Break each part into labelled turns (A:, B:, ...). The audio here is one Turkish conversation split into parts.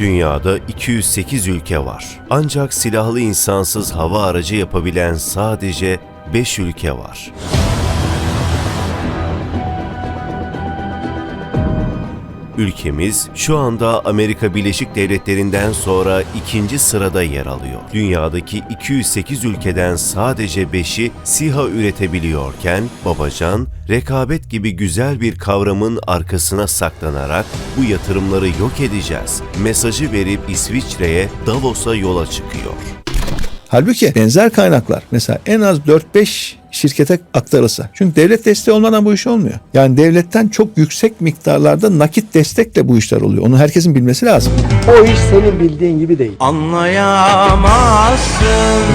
A: Dünyada 208 ülke var. Ancak silahlı insansız hava aracı yapabilen sadece 5 ülke var. Ülkemiz şu anda Amerika Birleşik Devletleri'nden sonra ikinci sırada yer alıyor. Dünyadaki 208 ülkeden sadece 5'i SİHA üretebiliyorken Babacan, rekabet gibi güzel bir kavramın arkasına saklanarak bu yatırımları yok edeceğiz mesajı verip İsviçre'ye Davos'a yola çıkıyor.
B: Halbuki benzer kaynaklar mesela en az 4-5 şirkete aktarılsa. Çünkü devlet desteği olmadan bu iş olmuyor. Yani devletten çok yüksek miktarlarda nakit destekle bu işler oluyor. Onu herkesin bilmesi lazım.
C: O iş senin bildiğin gibi değil.
D: Anlayamazsın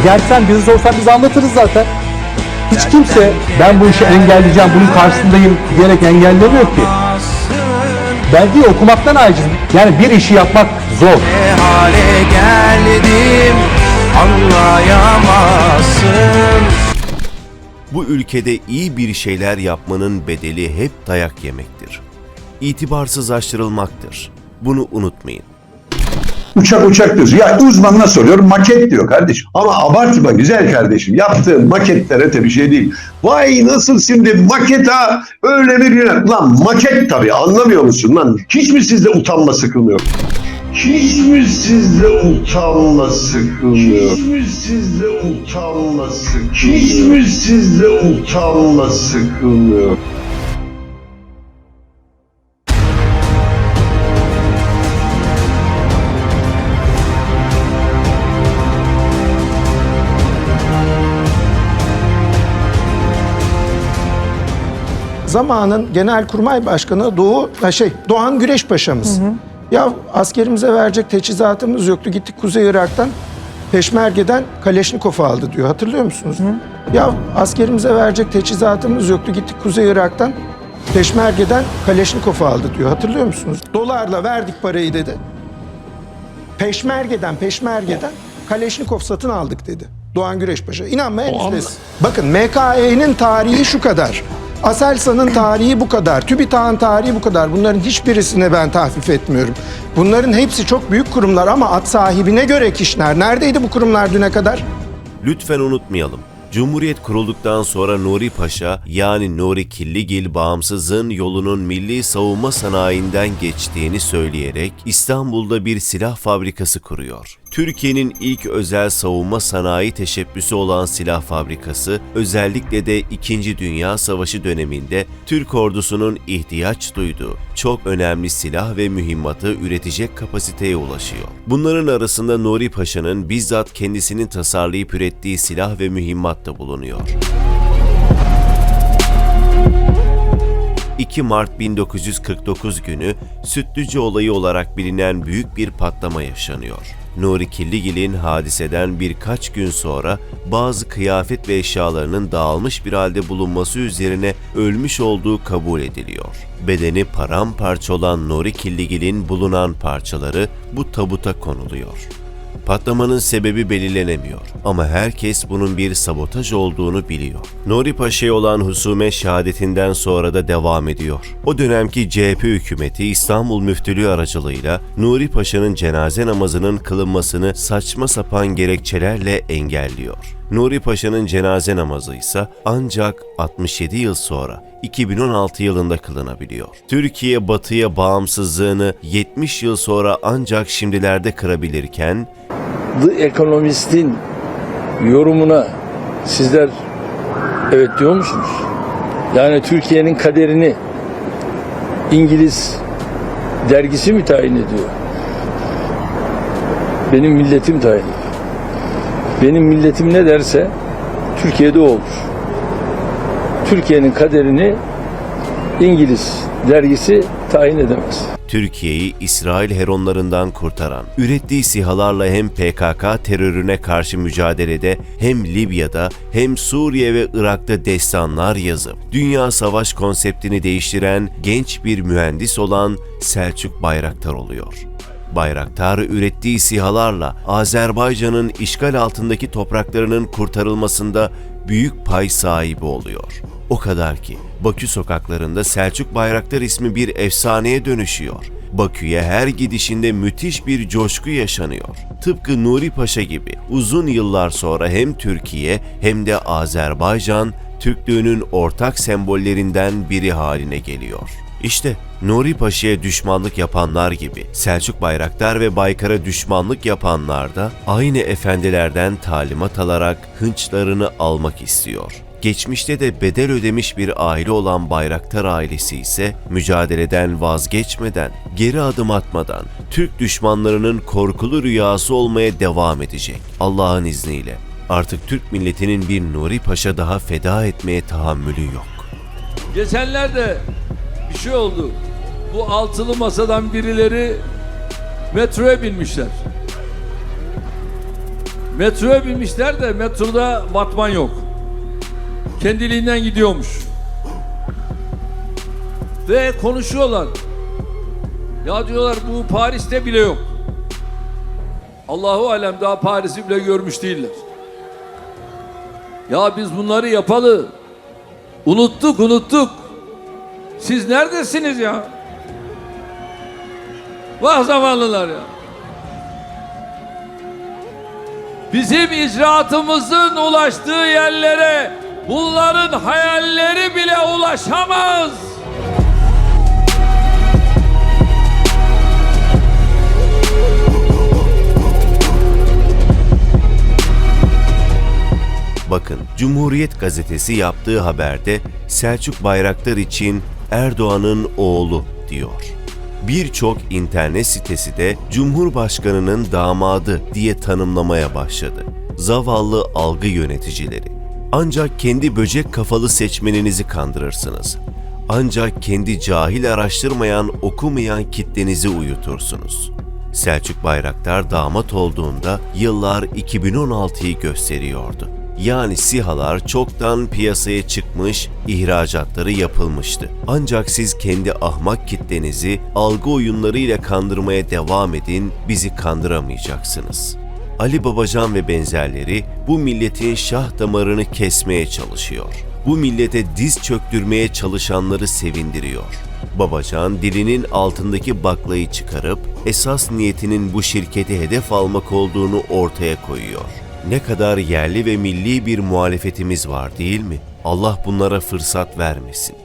C: Gerçi sen bizi sorsan biz anlatırız zaten. Hiç kimse ben bu işi engelleyeceğim, bunun karşısındayım diyerek engellemiyor ki. Ben değil okumaktan acizim. Yani bir işi yapmak zor.
D: Ne hale geldim anlayamazsın
A: Bu ülkede iyi bir şeyler yapmanın bedeli hep dayak yemektir. İtibarsızlaştırılmaktır. Bunu unutmayın.
E: Uçak uçak diyorsun. Ya uzmanına soruyorum maket diyor kardeşim. Ama abartma güzel kardeşim. Yaptığın maketler öte bir şey değil. Vay nasıl şimdi maket ha öyle mi bir Lan maket tabii anlamıyor musun lan? Hiç mi sizde utanma sıkılmıyor? Hiç mi sizde utanma sıkılmıyor? Hiç mi sizde utanma sıkılmıyor? Hiç mi sizde utanma sıkılmıyor?
F: zamanın Genelkurmay Başkanı Doğu şey Doğan Güreş Paşa'mız. Ya askerimize verecek teçhizatımız yoktu. Gittik Kuzey Irak'tan Peşmerge'den Kaleşnikov aldı diyor. Hatırlıyor musunuz? Ya askerimize verecek teçhizatımız yoktu. Gittik Kuzey Irak'tan Peşmerge'den Kaleşnikov aldı diyor. Hatırlıyor musunuz? Dolarla verdik parayı dedi. Peşmerge'den Peşmerge'den Kaleşnikov satın aldık dedi. Doğan Güreş Paşa. Bakın MKE'nin tarihi şu kadar. Aselsan'ın tarihi bu kadar. TÜBİTAK'ın tarihi bu kadar. Bunların hiçbirisine ben tahfif etmiyorum. Bunların hepsi çok büyük kurumlar ama at sahibine göre kişiler. Neredeydi bu kurumlar düne kadar?
A: Lütfen unutmayalım. Cumhuriyet kurulduktan sonra Nuri Paşa yani Nuri Killigil bağımsızlığın yolunun milli savunma sanayinden geçtiğini söyleyerek İstanbul'da bir silah fabrikası kuruyor. Türkiye'nin ilk özel savunma sanayi teşebbüsü olan silah fabrikası özellikle de 2. Dünya Savaşı döneminde Türk ordusunun ihtiyaç duyduğu çok önemli silah ve mühimmatı üretecek kapasiteye ulaşıyor. Bunların arasında Nuri Paşa'nın bizzat kendisinin tasarlayıp ürettiği silah ve mühimmat da bulunuyor. 2 Mart 1949 günü Sütlüce olayı olarak bilinen büyük bir patlama yaşanıyor. Nuri Killigil'in hadiseden birkaç gün sonra bazı kıyafet ve eşyalarının dağılmış bir halde bulunması üzerine ölmüş olduğu kabul ediliyor. Bedeni paramparça olan Nuri Killigil'in bulunan parçaları bu tabuta konuluyor. Patlamanın sebebi belirlenemiyor ama herkes bunun bir sabotaj olduğunu biliyor. Nuri Paşa'ya olan husumet şehadetinden sonra da devam ediyor. O dönemki CHP hükümeti İstanbul Müftülüğü aracılığıyla Nuri Paşa'nın cenaze namazının kılınmasını saçma sapan gerekçelerle engelliyor. Nuri Paşa'nın cenaze namazı ise ancak 67 yıl sonra 2016 yılında kılınabiliyor. Türkiye batıya bağımsızlığını 70 yıl sonra ancak şimdilerde kırabilirken
G: The Economist'in yorumuna sizler evet diyor musunuz? Yani Türkiye'nin kaderini İngiliz dergisi mi tayin ediyor? Benim milletim tayin ediyor. Benim milletim ne derse Türkiye'de olur. Türkiye'nin kaderini İngiliz dergisi tayin edemez.
A: Türkiye'yi İsrail heronlarından kurtaran, ürettiği sihalarla hem PKK terörüne karşı mücadelede hem Libya'da hem Suriye ve Irak'ta destanlar yazıp dünya savaş konseptini değiştiren genç bir mühendis olan Selçuk Bayraktar oluyor. Bayraktar ürettiği sihalarla Azerbaycan'ın işgal altındaki topraklarının kurtarılmasında büyük pay sahibi oluyor. O kadar ki Bakü sokaklarında Selçuk Bayraktar ismi bir efsaneye dönüşüyor. Bakü'ye her gidişinde müthiş bir coşku yaşanıyor. Tıpkı Nuri Paşa gibi uzun yıllar sonra hem Türkiye hem de Azerbaycan Türklüğünün ortak sembollerinden biri haline geliyor. İşte Nuri Paşa'ya düşmanlık yapanlar gibi Selçuk Bayraktar ve Baykar'a düşmanlık yapanlar da aynı efendilerden talimat alarak hınçlarını almak istiyor. Geçmişte de bedel ödemiş bir aile olan Bayraktar ailesi ise mücadeleden vazgeçmeden, geri adım atmadan Türk düşmanlarının korkulu rüyası olmaya devam edecek. Allah'ın izniyle. Artık Türk milletinin bir Nuri Paşa daha feda etmeye tahammülü yok.
H: Geçenlerde bir şey oldu. Bu altılı masadan birileri metroya binmişler. Metroya binmişler de metroda batman yok. Kendiliğinden gidiyormuş. Ve konuşuyorlar. Ya diyorlar bu Paris'te bile yok. Allahu alem daha Paris'i bile görmüş değiller. Ya biz bunları yapalı. Unuttuk unuttuk. Siz neredesiniz ya? Vah zavallılar ya. Bizim icraatımızın ulaştığı yerlere bunların hayalleri bile ulaşamaz.
A: Bakın Cumhuriyet gazetesi yaptığı haberde Selçuk Bayraktar için Erdoğan'ın oğlu diyor. Birçok internet sitesi de Cumhurbaşkanı'nın damadı diye tanımlamaya başladı. Zavallı algı yöneticileri. Ancak kendi böcek kafalı seçmeninizi kandırırsınız. Ancak kendi cahil araştırmayan, okumayan kitlenizi uyutursunuz. Selçuk Bayraktar damat olduğunda yıllar 2016'yı gösteriyordu. Yani SİHA'lar çoktan piyasaya çıkmış, ihracatları yapılmıştı. Ancak siz kendi ahmak kitlenizi algı oyunlarıyla kandırmaya devam edin, bizi kandıramayacaksınız. Ali Babacan ve benzerleri bu milletin şah damarını kesmeye çalışıyor. Bu millete diz çöktürmeye çalışanları sevindiriyor. Babacan dilinin altındaki baklayı çıkarıp esas niyetinin bu şirketi hedef almak olduğunu ortaya koyuyor. Ne kadar yerli ve milli bir muhalefetimiz var değil mi? Allah bunlara fırsat vermesin.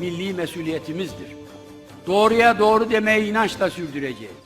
I: milli mesuliyetimizdir. Doğruya doğru demeyi inançla sürdüreceğiz.